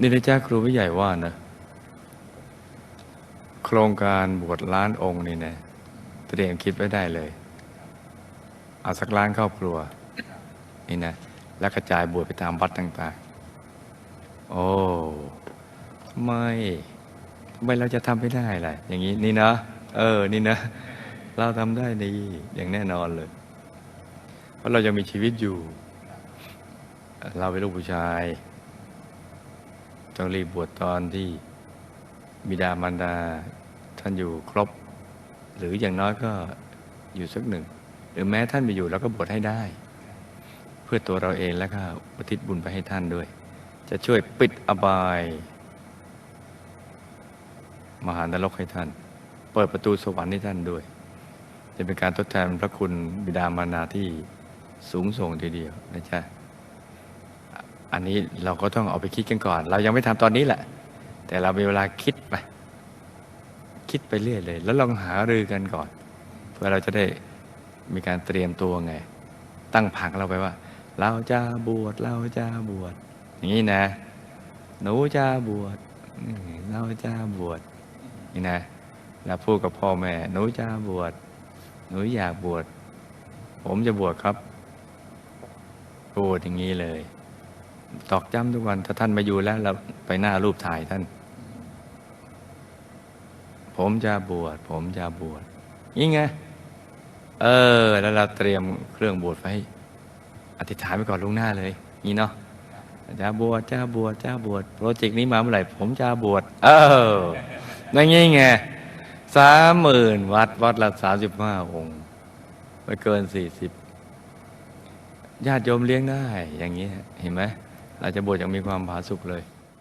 นี่นะจ๊ะครูผู้ใหญ่ว่านะ โครงการบวชล้านองค์นี่นะเตรียมคิดไว้ได้เลย เอาสักล้านครอบครัว นี่นะ แล้วกระจายบวชไปตามวัดต่าง ๆ โอ้ทำไมทำไมเราจะทำไม่ได้ล่ะ อย่างนี้นี่นะ เออ นี่นะ เราทำได้ดีอย่างแน่นอนเลย เพราะเรายังมีชีวิตอยู่ เราเป็นลูกผู้ชาย ต้องรีบบวชตอนที่บิดามารดาท่านอยู่ครบ หรืออย่างน้อยก็อยู่สักหนึ่ง หรือแม้ท่านไม่อยู่เราก็บวชให้ได้ เพื่อตัวเราเองแล้วก็อุทิศบุญไปให้ท่านด้วย จะช่วยปิดอบาย มหานรกให้ท่าน เปิดประตูสวรรค์ให้ท่านด้วย จะเป็นการทดแทนพระคุณบิดามารดาที่สูงส่งทีเดียวนะจ๊ะ อันนี้เราก็ต้องเอาไปคิดกันก่อน เรายังไม่ทำตอนนี้แหละ แต่เรามีเวลาคิดไปคิดไปเรื่อยเลย แล้วลองหารือกันก่อน เพื่อเราจะได้มีการเตรียมตัวไง ตั้งผังเราไปว่า เราจะบวชเราจะบวชอย่างนี้นะ หนูจะบวชเราจะบวชนี่นะแล้วพูดกับพ่อแม่ หนูจะบวชหนูอยากบวชผมจะบวชครับพูดอย่างนี้เลย ตอกย้ำทุกวัน ถ้าท่านมาอยู่แล้วเราไปหน้ารูปถ่ายท่าน ผมจะบวช ผมจะบวชนี่ไง เออ แล้วเราเตรียมเครื่องบวชไว้อธิษฐานไปก่อนล่วงหน้าเลย นี่เนาะจะบวชจะบวชจะบวชโปรเจกต์นี้มาเมื่อไหร่ ผมจะบวชเออนั่นไงสามหมื่นวัดวัดละสามสิบห้าองค์ไม่เกินสี่สิบญาติโยมเลี้ยงได้ อย่างนี้เห็นไหม เราจะบวชอย่างมีความผาสุกเลย